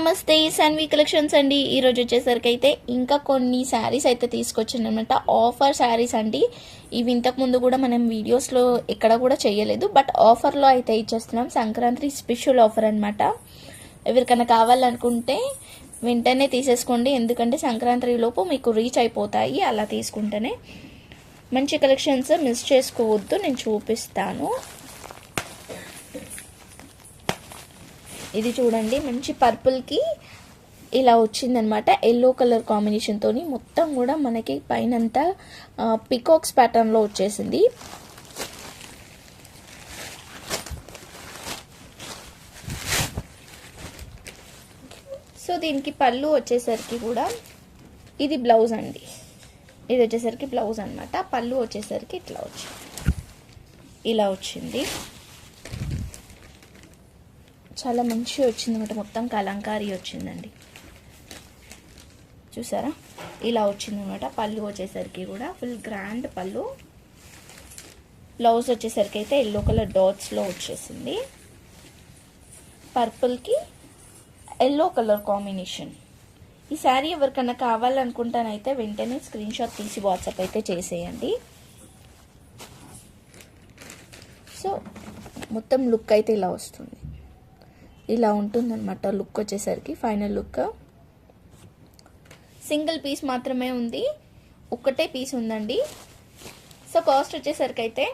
నమస్తే సన్వి కలెక్షన్స్ అండి. ఈరోజు వచ్చేసరికి అయితే ఇంకా కొన్ని శారీస్ అయితే తీసుకొచ్చాను అనమాట ఆఫర్ శారీస్ అండి. ఇవి ఇంతకుముందు కూడా మనం వీడియోస్లో ఎక్కడ కూడా చేయలేదు. బట్ ఆఫర్లో అయితే ఇచ్చేస్తున్నాం. సంక్రాంతి స్పెషల్ ఆఫర్ అనమాట ఎవరికైనా కావాలనుకుంటే వెంటనే తీసేసుకోండి. ఎందుకంటే సంక్రాంతి లోపు మీకు రీచ్ అయిపోతాయి. అలా తీసుకుంటేనే మంచి కలెక్షన్స్ మిస్ చేసుకోవద్దు. నేను చూపిస్తాను. ఇది చూడండి మంచి పర్పుల్కి ఇలా వచ్చిందనమాట. ఎల్లో కలర్ కాంబినేషన్తో మొత్తం కూడా మనకి పైనంతా పికాక్స్ ప్యాటర్న్లో వచ్చేసింది. సో దీనికి పళ్ళు వచ్చేసరికి కూడా ఇది బ్లౌజ్ అండి. ఇది వచ్చేసరికి బ్లౌజ్ అనమాట పళ్ళు వచ్చేసరికి ఇట్లా వచ్చింది ఇలా వచ్చింది. చాలా మంచిగా వచ్చింది అనమాట మొత్తం కలంకారీ వచ్చిందండి. చూసారా? ఇలా వచ్చింది అనమాట పళ్ళు వచ్చేసరికి కూడా ఫుల్ గ్రాండ్ పళ్ళు. బ్లౌజ్ వచ్చేసరికి అయితే ఎల్లో కలర్ డాట్స్లో వచ్చేసింది. పర్పుల్కి ఎల్లో కలర్ కాంబినేషన్. ఈ శారీ ఎవరికన్నా కావాలనుకుంటానైతే వెంటనే స్క్రీన్ షాట్ తీసి వాట్సాప్ అయితే చేసేయండి. సో మొత్తం లుక్ అయితే ఇలా వస్తుంది. ఇలా ఉంటుందన్నమాట లుక్ వచ్చేసరికి ఫైనల్ లుక్. సింగిల్ పీస్ మాత్రమే ఉంది ఒక్కటే పీస్ ఉందండి. సో కాస్ట్ వచ్చేసరికి అయితే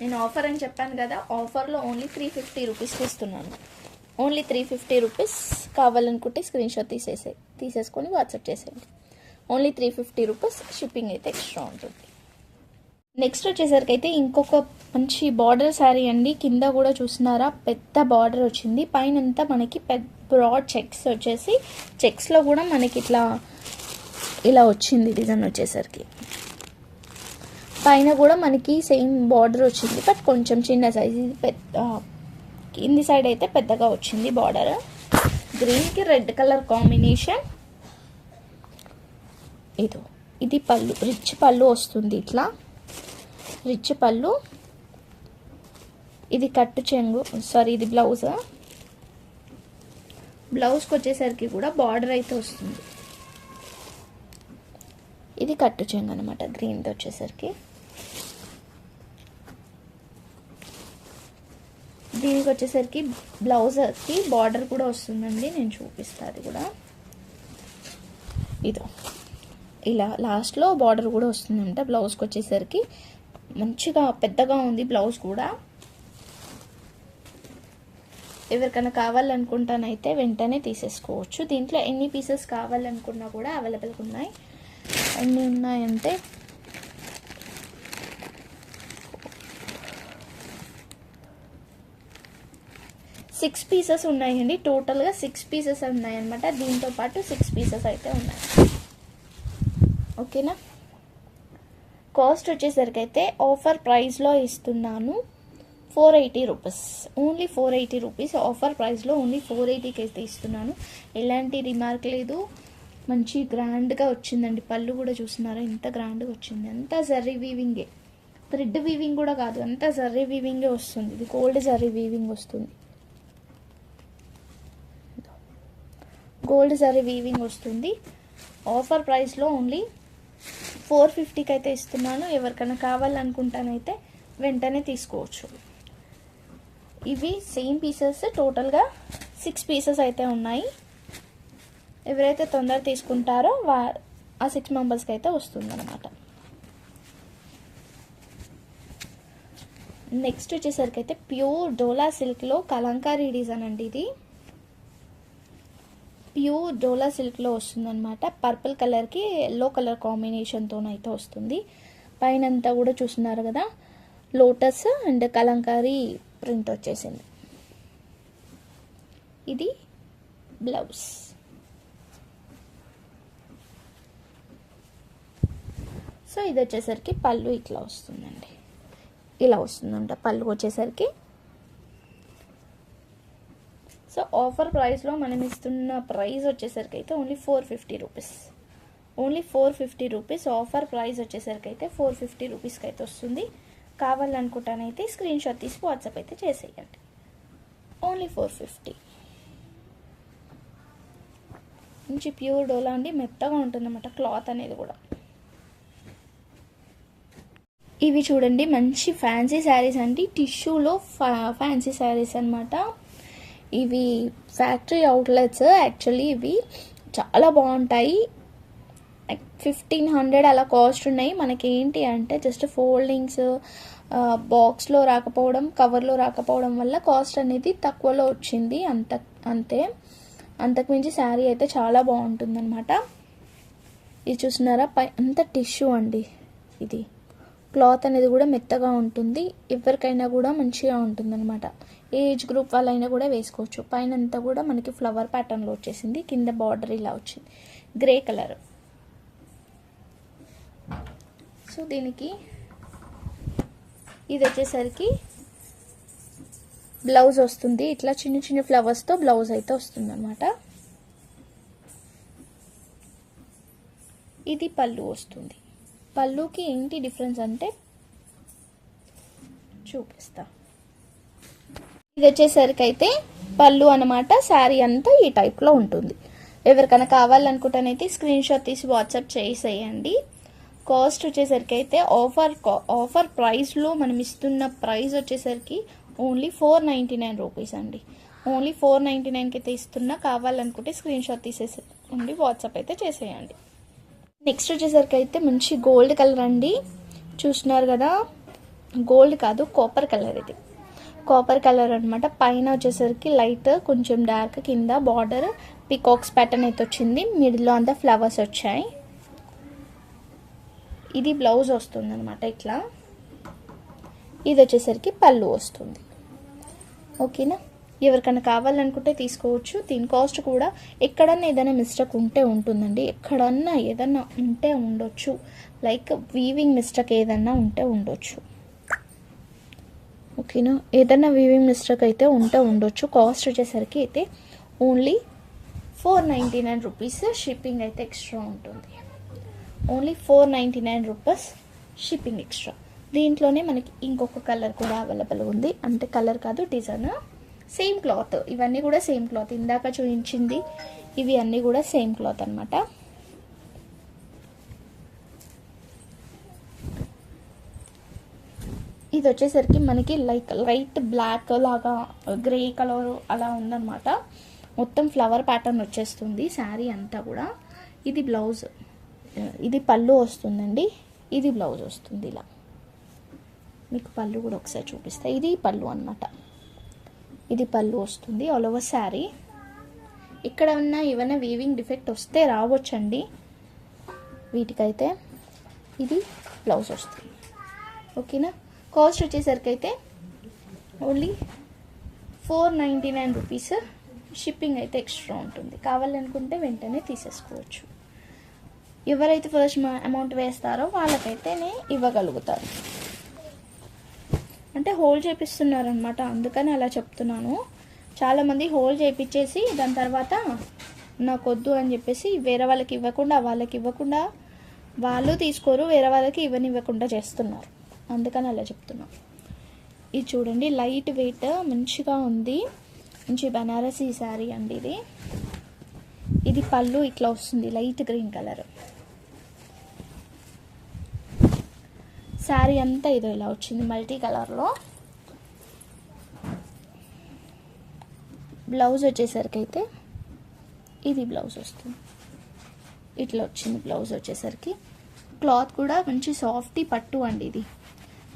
నేను ఆఫర్ అని చెప్పాను కదా ఆఫర్లో ఓన్లీ త్రీ ఫిఫ్టీ రూపీస్కి ఇస్తున్నాను ఓన్లీ త్రీ ఫిఫ్టీ రూపీస్ కావాలనుకుంటే స్క్రీన్ షాట్ తీసేసే తీసేసుకొని వాట్సాప్ చేసేయండి. Only three fifty rupees shipping అయితే ఎక్స్ట్రా ఉంటుంది. నెక్స్ట్ వచ్చేసరికి అయితే ఇంకొక మంచి బార్డర్ శారీ అండి. కింద కూడా చూస్తున్నారా? పెద్ద బార్డర్ వచ్చింది. పైన అంతా మనకి పెద్ద బ్రాడ్ చెక్స్ వచ్చేసి చెక్స్లో కూడా మనకి ఇట్లా ఇలా వచ్చింది డిజైన్ వచ్చేసరికి. పైన కూడా మనకి సేమ్ బార్డర్ వచ్చింది. బట్ కొంచెం చిన్న సైజ్ ఇది పెద్ద కింది సైడ్ అయితే పెద్దగా వచ్చింది బార్డర్ గ్రీన్కి రెడ్ కలర్ కాంబినేషన్ ఇదో ఇది పళ్ళు రిచ్ పళ్ళు వస్తుంది ఇట్లా. రిచ్ పళ్ళు. ఇది కట్టు చెంగు సారీ ఇది బ్లౌజ్. బ్లౌజ్కి వచ్చేసరికి కూడా బార్డర్ అయితే వస్తుంది. ఇది కట్టు చెంగు అనమాట గ్రీన్ది వచ్చేసరికి. దీనికి వచ్చేసరికి బ్లౌజ్కి బార్డర్ కూడా వస్తుందండి నేను చూపిస్తాను అది కూడా. ఇదో. ఇలా లాస్ట్లో బార్డర్ కూడా వస్తుందంట బ్లౌజ్కి వచ్చేసరికి. మంచిగా పెద్దగా ఉంది బ్లౌజ్ కూడా. ఎవరికైనా కావాలనుకుంటానైతే వెంటనే తీసేసుకోవచ్చు. దీంట్లో ఎన్ని పీసెస్ కావాలనుకున్నా కూడా అవైలబుల్గా ఉన్నాయి. ఎన్ని ఉన్నాయంటే సిక్స్ పీసెస్ ఉన్నాయండి. టోటల్గా సిక్స్ పీసెస్ ఉన్నాయన్నమాట. దీంతో పాటు సిక్స్ పీసెస్ అయితే ఉన్నాయి. ఓకేనా కాస్ట్ వచ్చేసరికి అయితే ఆఫర్ ప్రైస్లో ఇస్తున్నాను. Four eighty rupees only four eighty rupees offer ప్రైస్లో ఓన్లీ ఫోర్ ఎయిటీకి అయితే ఇస్తున్నాను. ఎలాంటి రిమార్క్ లేదు. మంచి గ్రాండ్గా వచ్చిందండి. పళ్ళు కూడా చూస్తున్నారా? ఎంత గ్రాండ్గా వచ్చింది. అంతా జర్రీ వీవింగే థ్రెడ్ వీవింగ్ కూడా కాదు. అంతా జర్రీ వీవింగే వస్తుంది. ఇది గోల్డ్ జర్రీ వీవింగ్ వస్తుంది. గోల్డ్ జరీ వీవింగ్ వస్తుంది. ఆఫర్ ప్రైస్లో ఓన్లీ ఫోర్ ఫిఫ్టీకి అయితే ఇస్తున్నాను. ఎవరికైనా కావాలనుకుంటానైతే వెంటనే తీసుకోవచ్చు. ఇవి సేమ్ పీసెస్ టోటల్గా సిక్స్ పీసెస్ అయితే ఉన్నాయి. ఎవరైతే తొందర తీసుకుంటారో వా ఆ సిక్స్ మెంబర్స్కి అయితే వస్తుందన్నమాట. నెక్స్ట్ వచ్చేసరికి అయితే ప్యూర్ డోలా సిల్క్లో కలంకారీ డిజైన్ అండి ఇది. ప్యూర్ డోలా సిల్క్లో వస్తుందన్నమాట. పర్పుల్ కలర్కి ఎల్లో కలర్ కాంబినేషన్తో అయితే వస్తుంది. పైన అంతా కూడా చూస్తున్నారు కదా లోటస్ అండ్ కలంకారీ ప్రింట్ వచ్చేసింది. ఇది బ్లౌజ్. సో ఇది వచ్చేసరికి పళ్ళు ఇట్లా వస్తుందండి. ఇలా వస్తుందంట పళ్ళు వచ్చేసరికి. సో ఆఫర్ ప్రైస్లో మనం ఇస్తున్న ప్రైస్ వచ్చేసరికి అయితే only four fifty rupees. Only four fifty rupees offer price వచ్చేసరికి అయితే ఫోర్ ఫిఫ్టీ రూపీస్కి అయితే వస్తుంది. కావాలనుకుంటానైతే స్క్రీన్ షాట్ తీసి వాట్సాప్ అయితే చేసేయండి. Only four fifty. మంచి ప్యూర్ డోలా అండి. మెత్తగా ఉంటుందన్నమాట క్లాత్ అనేది కూడా. ఇవి చూడండి మంచి ఫ్యాన్సీ శారీస్ అండి. టిష్యూలో ఫా ఫ్యాన్సీ శారీస్ అనమాట ఇవి ఫ్యాక్టరీ అవుట్లెట్స్ యాక్చువల్లీ ఇవి చాలా బాగుంటాయి. ఫిఫ్టీన్ హండ్రెడ్ అలా కాస్ట్ ఉన్నాయి. మనకి ఏంటి అంటే జస్ట్ ఫోల్డింగ్స్ బాక్స్లో రాకపోవడం కవర్లో రాకపోవడం వల్ల కాస్ట్ అనేది తక్కువలో వచ్చింది. అంత అంతే. అంతకుమించి శారీ అయితే చాలా బాగుంటుందన్నమాట. ఇది చూసినారా పై అంత టిష్యూ అండి ఇది. క్లాత్ అనేది కూడా మెత్తగా ఉంటుంది. ఎవరికైనా కూడా మంచిగా ఉంటుందన్నమాట. ఏజ్ గ్రూప్ వాళ్ళైనా కూడా వేసుకోవచ్చు. పైన అంతా కూడా మనకి ఫ్లవర్ ప్యాటర్న్లో వచ్చేసింది. కింద బార్డర్ ఇలా వచ్చింది. Grey colour. సో దీనికి ఇది వచ్చేసరికి బ్లౌజ్ వస్తుంది. ఇట్లా చిన్న చిన్న ఫ్లవర్స్తో బ్లౌజ్ అయితే వస్తుంది అనమాట ఇది పళ్ళు వస్తుంది. పళ్ళుకి ఏంటి డిఫరెన్స్ అంటే చూపిస్తా. ఇది వచ్చేసరికి అయితే పళ్ళు అనమాట శారీ అంతా ఈ టైప్లో ఉంటుంది. ఎవరికైనా కావాలనుకుంటానైతే స్క్రీన్ షాట్ తీసి వాట్సాప్ చేసేయండి. కాస్ట్ వచ్చేసరికి అయితే ఆఫర్ ఆఫర్ ప్రైస్లో మనం ఇస్తున్న ప్రైస్ వచ్చేసరికి only four ninety nine rupees అండి. ఓన్లీ ఫోర్ నైంటీ నైన్కి అయితే ఇస్తున్నా కావాలనుకుంటే స్క్రీన్ షాట్ తీసేసేయండి వాట్సాప్ అయితే చేసేయండి. నెక్స్ట్ వచ్చేసరికి అయితే మంచి గోల్డ్ కలర్ అండి. చూస్తున్నారు కదా? గోల్డ్ కాదు కాపర్ కలర్ ఇది. కాపర్ కలర్ అనమాట పైన వచ్చేసరికి లైట్ కొంచెం డార్క్ కింద బార్డర్ పికాక్స్ ప్యాటర్న్ అయితే వచ్చింది. మిడిల్లో అంతా ఫ్లవర్స్ వచ్చాయి. ఇది బ్లౌజ్ వస్తుంది అనమాట ఇట్లా. ఇది వచ్చేసరికి పళ్ళు వస్తుంది. ఓకేనా ఎవరికైనా కావాలనుకుంటే తీసుకోవచ్చు. దీని కాస్ట్ కూడా ఎక్కడన్నా ఏదైనా మిస్టేక్ ఉంటే ఉంటుందండి. ఎక్కడన్నా ఏదన్నా ఉంటే ఉండొచ్చు. లైక్ వీవింగ్ మిస్టేక్ ఏదన్నా ఉంటే ఉండొచ్చు. ఓకేనా ఏదైనా వీవింగ్ మిస్టేక్ అయితే ఉంటే ఉండొచ్చు. కాస్ట్ వచ్చేసరికి అయితే only four ninety nine rupees shipping అయితే ఎక్స్ట్రా ఉంటుంది. Only four ninety nine rupees shipping extra దీంట్లోనే మనకి ఇంకొక కలర్ కూడా అవైలబుల్ ఉంది. అంటే కలర్ కాదు డిజైన్ సేమ్ క్లాత్. ఇవన్నీ కూడా సేమ్ క్లాత్. ఇందాక చూపించింది ఇవి అన్నీ కూడా సేమ్ క్లాత్ అనమాట ఇది వచ్చేసరికి మనకి లైక్ లైట్ బ్లాక్ లాగా గ్రే కలర్ అలా ఉందన్నమాట. మొత్తం ఫ్లవర్ ప్యాటర్న్ వచ్చేస్తుంది శారీ అంతా కూడా. ఇది బ్లౌజ్. ఇది పళ్ళు వస్తుందండి. ఇది బ్లౌజ్ వస్తుంది ఇలా. మీకు పళ్ళు కూడా ఒకసారి చూపిస్తా. ఇది పళ్ళు అనమాట ఇది పళ్ళు వస్తుంది ఆల్ ఓవర్ శారీ ఇక్కడ ఉన్న ఏమైనా వీవింగ్ డిఫెక్ట్ వస్తే రావచ్చండి. వీటికైతే ఇది బ్లౌజ్ వస్తుంది. ఓకేనా కాస్ట్ వచ్చేసరికి అయితే only four ninety nine rupees shipping అయితే ఎక్స్ట్రా ఉంటుంది. కావాలనుకుంటే వెంటనే తీసేసుకోవచ్చు. ఎవరైతే ఫస్ట్ అమౌంట్ వేస్తారో వాళ్ళకైతేనే ఇవ్వగలుగుతారు. అంటే హోల్డ్ చేపిస్తున్నారనమాట అందుకని అలా చెప్తున్నాను. చాలామంది హోల్డ్ చేపించేసి దాని తర్వాత నాకొద్దు అని చెప్పేసి వేరే వాళ్ళకి ఇవ్వకుండా వాళ్ళకి ఇవ్వకుండా వాళ్ళు తీసుకోరు వేరే వాళ్ళకి ఇవ్వనివ్వకుండా చేస్తున్నారు. అందుకని అలా చెప్తున్నాం. ఇది చూడండి లైట్ వెయిట్ మంచిగా ఉంది. మంచి బనారసీ శారీ అండి ఇది. ఇది పళ్ళు ఇట్లా వస్తుంది లైట్ గ్రీన్ కలర్. శారీ అంతా ఇదో ఇలా వచ్చింది మల్టీ కలర్లో. బ్లౌజ్ వచ్చేసరికి అయితే ఇది బ్లౌజ్ వస్తుంది. ఇట్లా వచ్చింది బ్లౌజ్ వచ్చేసరికి. క్లాత్ కూడా మంచి సాఫ్టీ పట్టు అండి ఇది.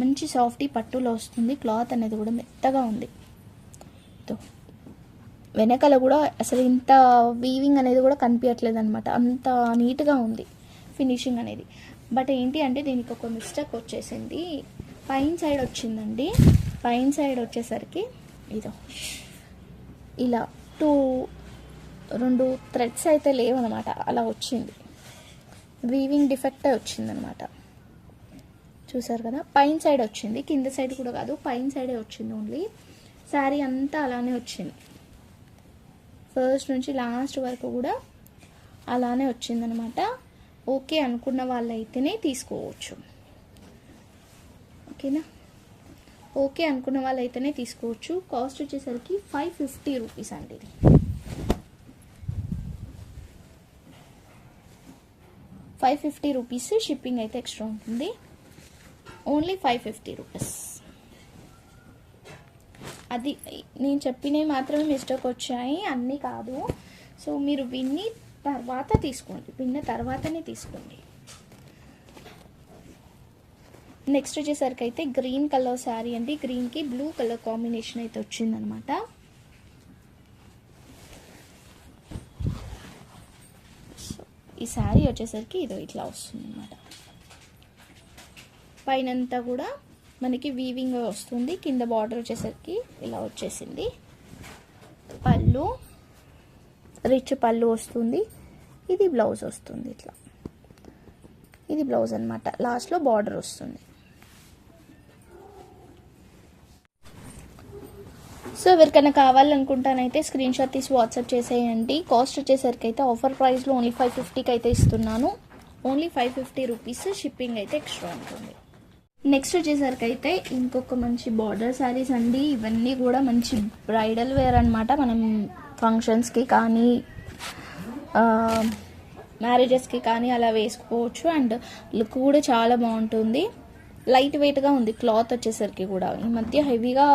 మంచి సాఫ్టీ పట్టులో వస్తుంది. క్లాత్ అనేది కూడా మెత్తగా ఉంది. వెనకాల కూడా అసలు ఇంత వీవింగ్ అనేది కూడా కనిపించట్లేదు అనమాట అంత నీట్గా ఉంది ఫినిషింగ్ అనేది. బట్ ఏంటి అంటే దీనికి ఒక మిస్టేక్ వచ్చేసింది. పైన సైడ్ వచ్చిందండి. పైన సైడ్ వచ్చేసరికి ఇదో. ఇలా టూ రెండు థ్రెడ్స్ అయితే లేవన్నమాట అలా వచ్చింది. వీవింగ్ డిఫెక్టే వచ్చిందనమాట. చూసారు కదా? పైన సైడ్ వచ్చింది. కింద సైడ్ కూడా కాదు పైన సైడే వచ్చింది ఓన్లీ. శారీ అంతా అలానే వచ్చింది. ఫస్ట్ నుంచి లాస్ట్ వరకు కూడా అలానే వచ్చిందనమాట. ఓకే అనుకున్న వాళ్ళైతేనే తీసుకోవచ్చు. ఓకేనా? ఓకే అనుకున్న వాళ్ళైతేనే తీసుకోవచ్చు. కాస్ట్ వచ్చేసరికి ఫైవ్ ఫిఫ్టీ రూపీస్ అండి ఇది. ఫైవ్ ఫిఫ్టీ రూపీస్ షిప్పింగ్ అయితే ఎక్స్ట్రా ఉంటుంది. Only five fifty rupees. అది నేను చెప్పినవి మాత్రమే మిస్టేక్ వచ్చాయి అన్నీ కాదు. సో మీరు విన్ని తర్వాత తీసుకోండి విన్న తర్వాతనే తీసుకోండి. నెక్స్ట్ వచ్చేసరికి అయితే గ్రీన్ కలర్ శారీ అండి గ్రీన్కి బ్లూ కలర్ కాంబినేషన్ అయితే వచ్చిందనమాట. సో ఈ శారీ వచ్చేసరికి ఇదో ఇట్లా వస్తుంది అనమాట పైనంతా కూడా మనకి వీవింగ్ వస్తుంది. కింద బార్డర్ వచ్చేసరికి ఇలా వచ్చేసింది. పళ్ళు రిచ్ పళ్ళు వస్తుంది. ఇది బ్లౌజ్ వస్తుంది ఇట్లా. ఇది బ్లౌజ్ అనమాట లాస్ట్లో బార్డర్ వస్తుంది. సో ఎవరికైనా కావాలనుకుంటానైతే స్క్రీన్ షాట్ తీసి వాట్సాప్ చేసేయండి. కాస్ట్ వచ్చేసరికి అయితే ఆఫర్ ప్రైస్లో ఓన్లీ ఫైవ్ ఫిఫ్టీకి అయితే ఇస్తున్నాను. Only five fifty rupees shipping అయితే ఎక్స్ట్రా ఉంటుంది. నెక్స్ట్ వచ్చేసరికి అయితే ఇంకొక మంచి బార్డర్ శారీస్ అండి. ఇవన్నీ కూడా మంచి బ్రైడల్ వేర్ అనమాట మనం ఫంక్షన్స్కి కానీ మ్యారేజెస్కి కానీ అలా వేసుకోవచ్చు. అండ్ లుక్ కూడా చాలా బాగుంటుంది. లైట్ వెయిట్గా ఉంది క్లాత్ వచ్చేసరికి కూడా. ఈ మధ్య హెవీగా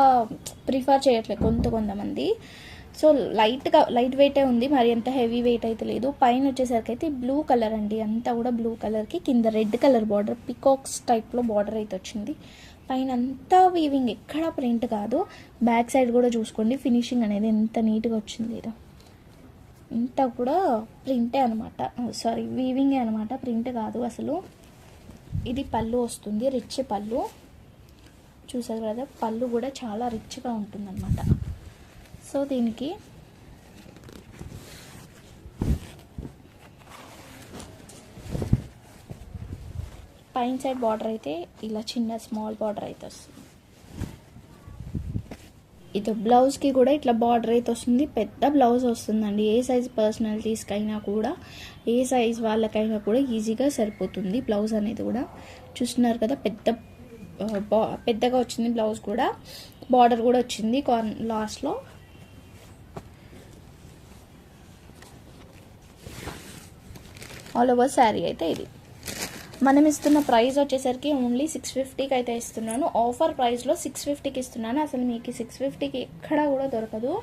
ప్రిఫర్ చేయట్లేదు కొంత కొంతమంది. సో లైట్గా లైట్ వెయిటే ఉంది. మరి అంత హెవీ వెయిట్ అయితే లేదు. పైన వచ్చేసరికి అయితే బ్లూ కలర్ అండి. అంతా కూడా బ్లూ కలర్కి కింద రెడ్ కలర్ బార్డర్ పికాక్స్ టైప్లో బార్డర్ అయితే వచ్చింది. పైన అంతా వీవింగ్ ఎక్కడ ప్రింట్ కాదు. బ్యాక్ సైడ్ కూడా చూసుకోండి ఫినిషింగ్ అనేది ఎంత నీట్గా వచ్చింది ఇది. ఇంత కూడా ప్రింటే అనమాట. సారీ వీవింగే అనమాట ప్రింట్ కాదు అసలు. ఇది పళ్ళు వస్తుంది రిచ్ పళ్ళు. చూసారు కదా పళ్ళు కూడా చాలా రిచ్గా ఉంటుందన్నమాట. సో దీనికి పైన సైడ్ బార్డర్ అయితే ఇలా చిన్న స్మాల్ బార్డర్ అయితే వస్తుంది. ఇది బ్లౌజ్కి కూడా ఇట్లా బార్డర్ అయితే వస్తుంది. పెద్ద బ్లౌజ్ వస్తుందండి. ఏ సైజ్ పర్సనాలిటీస్కి అయినా కూడా ఏ సైజ్ వాళ్ళకైనా కూడా ఈజీగా సరిపోతుంది బ్లౌజ్ అనేది కూడా. చూస్తున్నారు కదా పెద్ద బా పెద్దగా వచ్చింది బ్లౌజ్ కూడా. బార్డర్ కూడా వచ్చింది కార్న్ లాస్ట్లో. ఆల్ ఓవర్ శారీ అయితే ఇది. మనం ఇస్తున్న ప్రైస్ వచ్చేసరికి ఓన్లీ సిక్స్ ఫిఫ్టీకి అయితే ఇస్తున్నాను. ఆఫర్ ప్రైస్లో సిక్స్ ఫిఫ్టీకి ఇస్తున్నాను. అసలు మీకు సిక్స్ ఫిఫ్టీకి ఎక్కడా కూడా దొరకదు.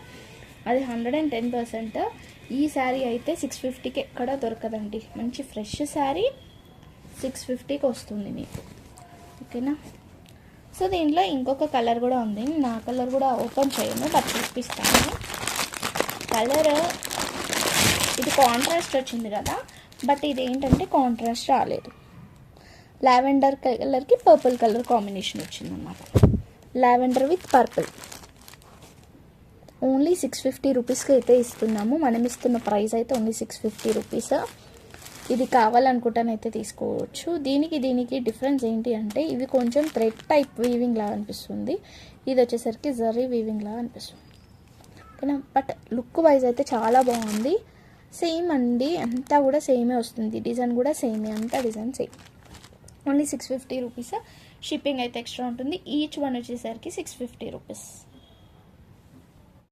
అది హండ్రెడ్ అండ్ టెన్ పర్సెంట్ ఈ శారీ అయితే సిక్స్ ఫిఫ్టీకి ఎక్కడా దొరకదండి. మంచి ఫ్రెష్ శారీ సిక్స్ ఫిఫ్టీకి వస్తుంది మీకు. ఓకేనా? సో దీంట్లో ఇంకొక కలర్ కూడా ఉంది. నా కలర్ కూడా ఓపెన్ చేయను బట్ చూపిస్తాను. కలర్ ఇది కాంట్రాస్ట్ వచ్చింది కదా బట్ ఇది ఏంటంటే కాంట్రాస్ట్ రాలేదు. లావెండర్ కలర్కి పర్పుల్ కలర్ కాంబినేషన్ వచ్చిందన్నమాట. Lavender with purple. Only six fifty రూపీస్కి అయితే ఇస్తున్నాము. మనం ఇస్తున్న ప్రైస్ అయితే ఓన్లీ సిక్స్ ఫిఫ్టీ రూపీస్. ఇది కావాలనుకుంటానైతే తీసుకోవచ్చు. దీనికి దీనికి డిఫరెన్స్ ఏంటి అంటే ఇవి కొంచెం థ్రెడ్ టైప్ వీవింగ్ లాగా అనిపిస్తుంది. ఇది వచ్చేసరికి జరీ వీవింగ్ లాగా అనిపిస్తుంది. ఓకేనా? బట్ లుక్ వైజ్ అయితే చాలా బాగుంది. సేమ్ అండి. అంతా కూడా సేమే వస్తుంది. డిజైన్ కూడా సేమే. అంతా design same. Only six fifty rupees. Shipping అయితే ఎక్స్ట్రా ఉంటుంది. ఈచ్ వన్ వచ్చేసరికి సిక్స్ ఫిఫ్టీ రూపీస్.